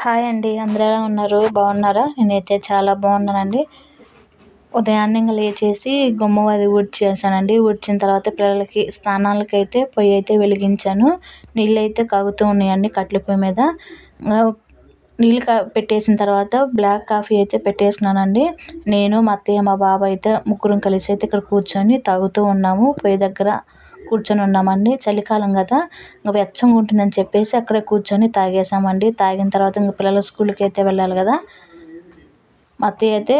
Hi అండి అందరూ ఎలా ఉన్నారు? బాగున్నారా? నేనైతే చాలా బాగున్నానండి. ఉదయాన్నే ఇంకా లేచేసి గుమ్మం అది ఊడ్చేసానండి ఊడ్చిన తర్వాత పిల్లలకి స్నానాలకి అయితే పొయ్యి అయితే వెలిగించాను. నీళ్ళు అయితే కాగుతూ ఉన్నాయండి కట్టెల పొయ్యి మీద. నీళ్ళు కా పెట్టేసిన తర్వాత బ్లాక్ కాఫీ అయితే పెట్టేసుకున్నానండి. నేను మా అత్తయ్య మా బాబాయ్ అయితే ముగ్గురం కలిసి అయితే ఇక్కడ కూర్చొని తాగుతూ ఉన్నాము. పొయ్యి దగ్గర కూర్చొని ఉన్నామండి. చలికాలం కదా. ఇంక వెచ్చగా ఉంటుందని చెప్పేసి అక్కడే కూర్చొని తాగేసామండి. తాగిన తర్వాత ఇంక పిల్లలు స్కూల్కి అయితే వెళ్ళాలి కదా. మా అత్తయ్య అయితే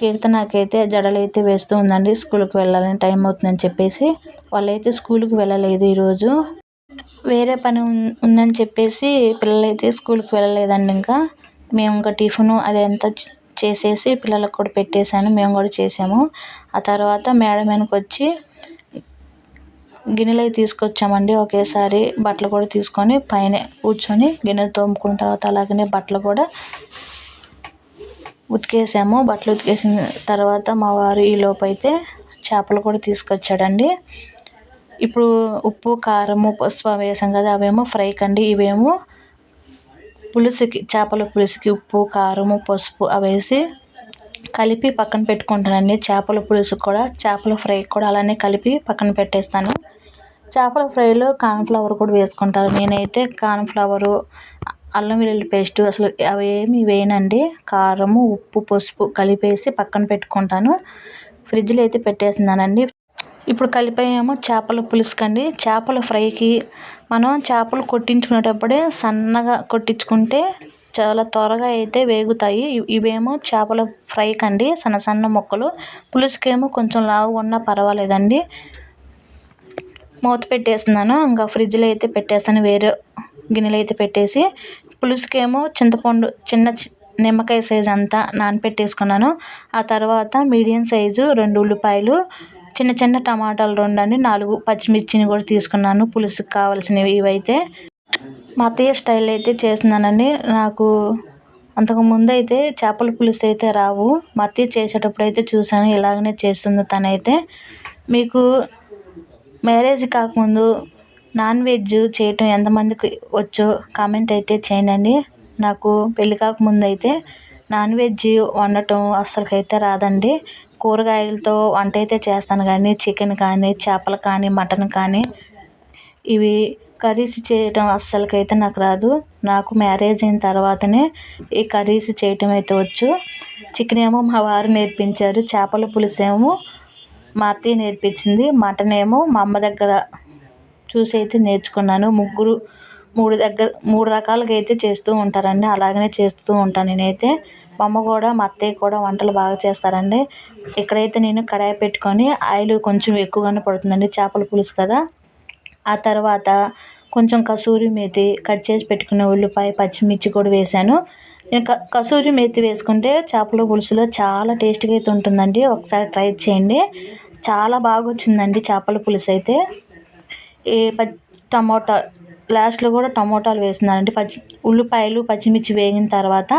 కీర్తనకైతే జడలు అయితే వేస్తూ ఉందండి. స్కూల్కి వెళ్ళాలని టైం అవుతుందని చెప్పేసి వాళ్ళైతే స్కూల్కి వెళ్ళలేదు ఈరోజు. వేరే పని ఉందని చెప్పేసి పిల్లలైతే స్కూల్కి వెళ్ళలేదండి ఇంకా. మేము ఇంకా టిఫిన్ అదంతా చేసేసి పిల్లలకు కూడా పెట్టేశాను. మేము కూడా చేసాము. ఆ తర్వాత మేడం వెనక వచ్చి గిన్నెలు అవి తీసుకొచ్చామండి. ఒకేసారి బట్టలు కూడా తీసుకొని పైన కూర్చొని గిన్నెలు తోముకున్న తర్వాత అలాగనే బట్టలు కూడా ఉతికేసాము. బట్టలు ఉతికేసిన తర్వాత మా వారు ఈలోపు అయితే చేపలు కూడా తీసుకొచ్చాడండి. ఇప్పుడు ఉప్పు కారము పసుపు వేసాం కదా అవేమో ఫ్రైకి అండి ఇవేమో పులుసుకి చేపల పులుసుకి ఉప్పు కారము పసుపు అవి వేసి కలిపి పక్కన పెట్టుకుంటానండి. చేపల పులుసు కూడా చేపల ఫ్రై కూడా అలానే కలిపి పక్కన పెట్టేస్తాను. చేపల ఫ్రైలో కార్న్ఫ్లవర్ కూడా వేసుకుంటారు. నేనైతే కార్న్ఫ్లవరు అల్లం వెల్లుల్లి పేస్ట్ అసలు అవేమి వేయనండి. కారము ఉప్పు పసుపు కలిపేసి పక్కన పెట్టుకుంటాను. ఫ్రిడ్జ్లో అయితే పెట్టేస్తున్నానండి. ఇప్పుడు కలిపాయేమో చేపల పులుసుకండి. చేపల ఫ్రైకి మనం చేపలు కొట్టించుకునేటప్పుడే సన్నగా కొట్టించుకుంటే చాలా త్వరగా అయితే వేగుతాయి. ఇవేమో చేపల ఫ్రైకి అండి సన్న సన్న ముక్కలు. పులుసుకేమో కొంచెం లావు ఉన్నా పర్వాలేదండి. మూత పెట్టేస్తున్నాను. ఇంకా ఫ్రిడ్జ్లో అయితే పెట్టేస్తాను. వేరే గిన్నెలు అయితే పెట్టేసి పులుసుకేమో చింతపండు చిన్న నిమ్మకాయ సైజ్ అంతా నానపెట్టేసుకున్నాను. ఆ తర్వాత మీడియం సైజు రెండు ఉల్లిపాయలు చిన్న చిన్న టమాటాలు రెండు అండి నాలుగు పచ్చిమిర్చిని కూడా తీసుకున్నాను. పులుసుకి కావాల్సినవి ఇవైతే. మా అత్తయ్య స్టైల్ అయితే చేస్తున్నానండి. నాకు అంతకు ముందు అయితే చేపల పులుసు అయితే రావు. మా అత్తయ్య చేసేటప్పుడు అయితే చూసాను ఇలాగనే చేస్తుంది తనైతే. మీకు మ్యారేజ్ కాకముందు నాన్ వెజ్ చేయటం ఎంతమందికి వచ్చో? కామెంట్ అయితే చేయండి. నాకు పెళ్ళి కాకముందు అయితే నాన్ వెజ్ వండటం అస్సలకైతే రాదండి. కూరగాయలతో వంట అయితే చేస్తాను కానీ చికెన్ కానీ చేపలు కానీ మటన్ కానీ ఇవి కర్రీస్ చేయటం అస్సలకైతే నాకు రాదు. నాకు మ్యారేజ్ అయిన తర్వాతనే ఈ కర్రీస్ చేయటం అయితే వచ్చు. చికెన్ ఏమో మా వారు నేర్పించారు చేపల పులుసు ఏమో మా అత్తయ్య నేర్పించింది. మటన్ ఏమో మా అమ్మ దగ్గర చూసి అయితే నేర్చుకున్నాను. ముగ్గురు మూడు దగ్గర మూడు రకాలుగా అయితే చేస్తూ ఉంటారండి. అలాగనే చేస్తూ ఉంటాను నేనైతే. మా అమ్మ కూడా మా అత్తయ్య కూడా వంటలు బాగా చేస్తారండి. ఇక్కడైతే నేను కడాయి పెట్టుకొని ఆయిల్ కొంచెం ఎక్కువగానే పడుతుందండి. చేపల పులుసు కదా. ఆ తర్వాత కొంచెం కసూరి మేతి కట్ చేసి పెట్టుకున్న ఉల్లిపాయ పచ్చిమిర్చి కూడా వేసాను కసూరి మేతి వేసుకుంటే చేపల పులుసులో చాలా టేస్ట్గా అయితే ఉంటుందండి. ఒకసారి ట్రై చేయండి. చాలా బాగా వచ్చిందండి చేపల పులుసు అయితే. ఏ టమోటా లాస్ట్లో కూడా టమోటాలు వేస్తున్నారండి పచ్చి ఉల్లిపాయలు పచ్చిమిర్చి వేగిన తర్వాత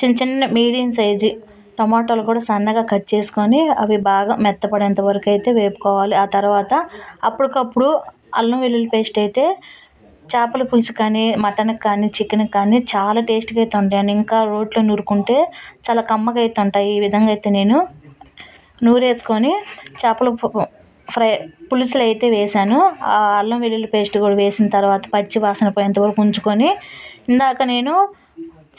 చిన్న చిన్న మీడియం సైజు టమాటాలు కూడా సన్నగా కట్ చేసుకొని అవి బాగా మెత్తపడేంత వరకు అయితే వేపుకోవాలి. ఆ తర్వాత అప్పటికప్పుడు అల్లం వెల్లుల్లి పేస్ట్ అయితే చేపల పులుసు కానీ మటన్కి కానీ చికెన్కి కానీ చాలా టేస్ట్గా అయితే ఉంటాయి ఇంకా రోట్లో నూరుకుంటే చాలా కమ్మగా అయితే ఉంటాయి ఈ విధంగా అయితే నేను నూరేసుకొని చేపల ఫ్రై పులుసులు అయితే వేసాను. ఆ అల్లం వెల్లుల్లి పేస్ట్ కూడా వేసిన తర్వాత పచ్చి వాసన పోయేంతవరకు ఉంచుకొని ఇందాక నేను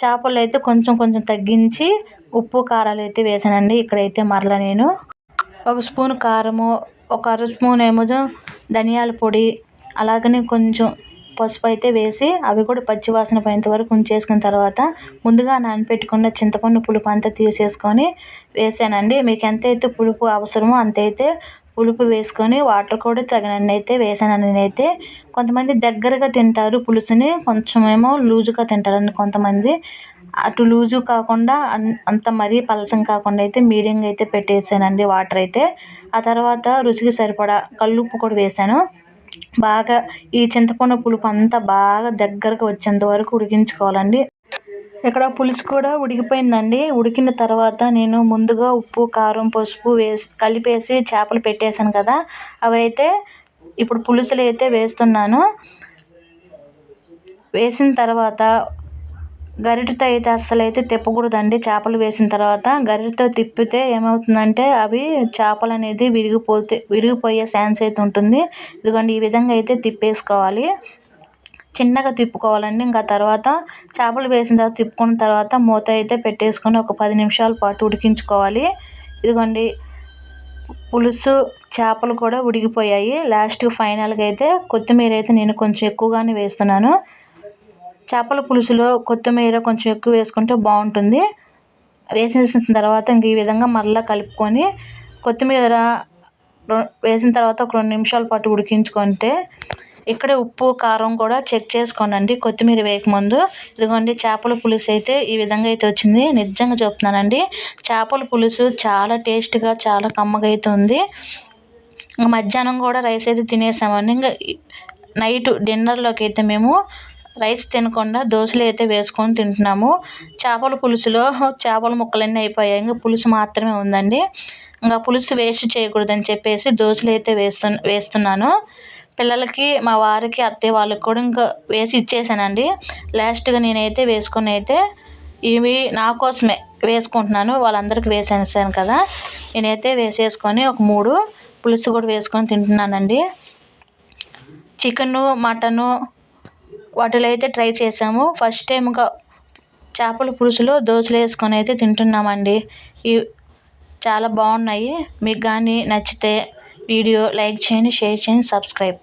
చేపలు అయితే కొంచెం కొంచెం తగ్గించి ఉప్పు కారాలు అయితే వేసానండి. ఇక్కడైతే మరలా నేను ఒక స్పూన్ కారము ఒక అర స్పూన్ ఏమో ధనియాల పొడి అలాగనే కొంచెం పసుపు అయితే వేసి అవి కూడా పచ్చివాసన పోయేంత వరకు ఉంచేసుకున్న తర్వాత ముందుగా నానపెట్టుకున్న చింతపండు పులుపు అంతా తీసేసుకొని వేసానండి. మీకు ఎంత అయితే పులుపు అవసరమో అంత అయితే పులుపు వేసుకొని వాటర్ కూడా తగినన్ని అయితే వేసాను నేనైతే. కొంతమంది దగ్గరగా తింటారు పులుసుని కొంచెం ఏమో లూజుగా తింటారండి కొంతమంది. అటు లూజు కాకుండా అంత మరీ పలసం కాకుండా అయితే మీడియంగా అయితే పెట్టేసానండి వాటర్ అయితే. ఆ తర్వాత రుచికి సరిపడా కల్లుప్పు కూడా వేసాను. బాగా ఈ చింతపండు పులుపు అంతా బాగా దగ్గరకు వచ్చేంత వరకు ఉడికించుకోవాలండి. ఇక్కడ పులుసు కూడా ఉడికిపోయిందండి. ఉడికిన తర్వాత నేను ముందుగా ఉప్పు కారం పసుపు వేసి కలిపేసి చేపలు పెట్టేశాను కదా. అవైతే ఇప్పుడు పులుసులు అయితే వేస్తున్నాను. వేసిన తర్వాత గరిటెతో అయితే అస్సలు అయితే తిప్పకూడదండి. చేపలు వేసిన తర్వాత గరిటెతో తిప్పితే ఏమవుతుందంటే అవి చేపలు అనేది విరిగిపోతే విరిగిపోయే ఛాన్స్ అయితే ఉంటుంది. ఇదిగోండి ఈ విధంగా అయితే తిప్పేసుకోవాలి. చిన్నగా తిప్పుకోవాలండి. ఇంకా తర్వాత చేపలు వేసిన తర్వాత తిప్పుకున్న తర్వాత మూత అయితే పెట్టేసుకొని ఒక పది నిమిషాల పాటు ఉడికించుకోవాలి. ఇదిగోండి పులుసు చేపలు కూడా ఉడికిపోయాయి. లాస్ట్ ఫైనల్గా అయితే కొత్తిమీర అయితే నేను కొంచెం ఎక్కువగానే వేస్తున్నాను. చేపల పులుసులో కొత్తిమీర కొంచెం ఎక్కువ వేసుకుంటే బాగుంటుంది. వేసేసిన తర్వాత ఇంక ఈ విధంగా మరలా కలుపుకొని కొత్తిమీర వేసిన తర్వాత ఒక రెండు నిమిషాల పాటు ఉడికించుకుంటే ఇక్కడే ఉప్పు కారం కూడా చెక్ చేసుకోనండి. కొత్తిమీర వేయకముందు ఇదిగోండి చేపల పులుసు అయితే ఈ విధంగా అయితే వచ్చింది. నిజంగా చెప్తున్నానండి చేపల పులుసు చాలా టేస్ట్గా చాలా కమ్మగా అయితే ఉంది. ఇంకా మధ్యాహ్నం కూడా రైస్ అయితే తినేసామండి. ఇంకా నైట్ డిన్నర్లోకి అయితే మేము రైస్ తినకుండా దోశలు అయితే వేసుకొని తింటున్నాము. చేపల పులుసులో చేపల ముక్కలన్నీ అయిపోయాయి. ఇంకా పులుసు మాత్రమే ఉందండి. ఇంకా పులుసు వేస్ట్ చేయకూడదని చెప్పేసి దోశలు అయితే వేస్తు వేస్తున్నాను. పిల్లలకి మా వారికి అత్తయ్య వాళ్ళకి కూడా ఇంకా వేసి ఇచ్చేసానండి. లాస్ట్గా నేనైతే వేసుకొని అయితే ఇవి నా కోసమే వేసుకుంటున్నాను. వాళ్ళందరికీ వేసేసాను కదా. నేనైతే వేసేసుకొని ఒక మూడు పులుసు కూడా వేసుకొని తింటున్నానండి. చికెను మటను వాటిలో అయితే ట్రై చేసాము. ఫస్ట్ టైంగా చేపల పులుసులో దోశలు వేసుకొని అయితే తింటున్నామండి. ఈ చాలా బాగున్నాయి. మీకు కానీ నచ్చితే వీడియో లైక్ చేయండి షేర్ చేయండి సబ్స్క్రైబ్